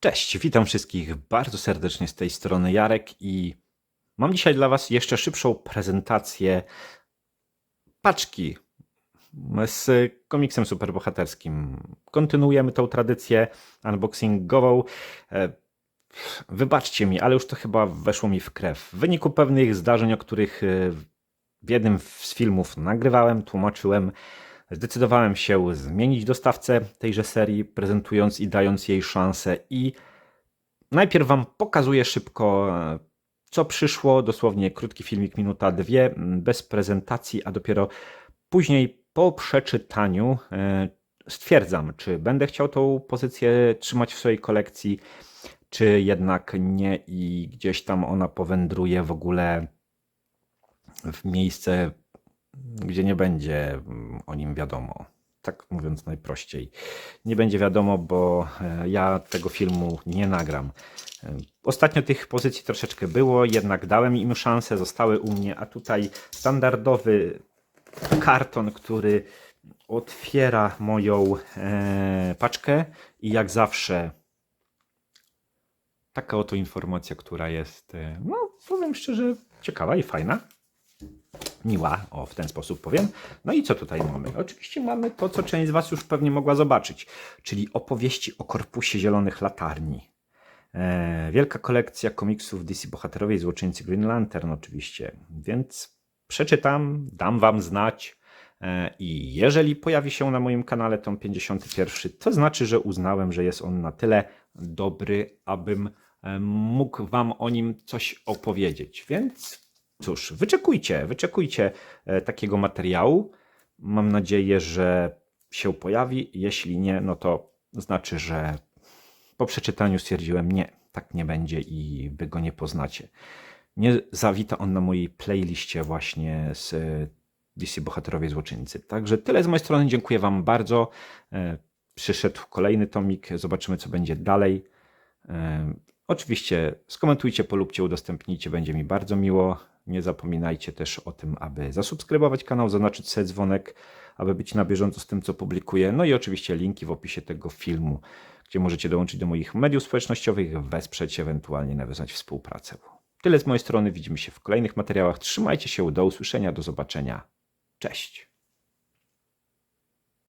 Cześć, witam wszystkich bardzo serdecznie z tej strony Jarek i mam dzisiaj dla Was jeszcze szybszą prezentację paczki z komiksem superbohaterskim. Kontynuujemy tą tradycję unboxingową. Wybaczcie mi, ale już to chyba weszło mi w krew. W wyniku pewnych zdarzeń, o których e, w jednym z filmów nagrywałem, tłumaczyłem, zdecydowałem się zmienić dostawcę tejże serii, prezentując i dając jej szansę. I najpierw Wam pokazuję szybko, e, co przyszło. Dosłownie krótki filmik, minuta, dwie, bez prezentacji, a dopiero później po przeczytaniu e, stwierdzam, czy będę chciał tą pozycję trzymać w swojej kolekcji, czy jednak nie i gdzieś tam ona powędruje w ogóle w miejsce, gdzie nie będzie mm, o nim wiadomo. Tak mówiąc najprościej. Nie będzie wiadomo, bo e, ja tego filmu nie nagram. E, Ostatnio tych pozycji troszeczkę było, jednak dałem im szansę, zostały u mnie, a tutaj standardowy karton, który otwiera moją e, paczkę i jak zawsze taka oto informacja, która jest, e, no powiem szczerze, ciekawa i fajna. Miła, o w ten sposób powiem. No i co tutaj mamy? Oczywiście mamy to, co część z Was już pewnie mogła zobaczyć, czyli opowieści o korpusie zielonych latarni. E, wielka kolekcja komiksów DC Bohaterowie i Złoczyńcy Green Lantern oczywiście, więc przeczytam, dam Wam znać i jeżeli pojawi się na moim kanale tom 51, to znaczy, że uznałem, że jest on na tyle dobry, abym e, mógł Wam o nim coś opowiedzieć, więc cóż, wyczekujcie, wyczekujcie e, takiego materiału. Mam nadzieję, że się pojawi. Jeśli nie, no to znaczy, że po przeczytaniu stwierdziłem, nie, tak nie będzie i wy go nie poznacie. Nie zawita on na mojej playliście właśnie z DC Bohaterowie Złoczyńcy. Także tyle z mojej strony, dziękuję wam bardzo. E, Przyszedł kolejny tomik, zobaczymy co będzie dalej. E, Oczywiście skomentujcie, polubcie, udostępnijcie, będzie mi bardzo miło. Nie zapominajcie też o tym, aby zasubskrybować kanał, zaznaczyć sobie dzwonek, aby być na bieżąco z tym, co publikuję. No i oczywiście linki w opisie tego filmu, gdzie możecie dołączyć do moich mediów społecznościowych, wesprzeć, ewentualnie nawiązać współpracę. Tyle z mojej strony, widzimy się w kolejnych materiałach. Trzymajcie się, do usłyszenia, do zobaczenia. Cześć!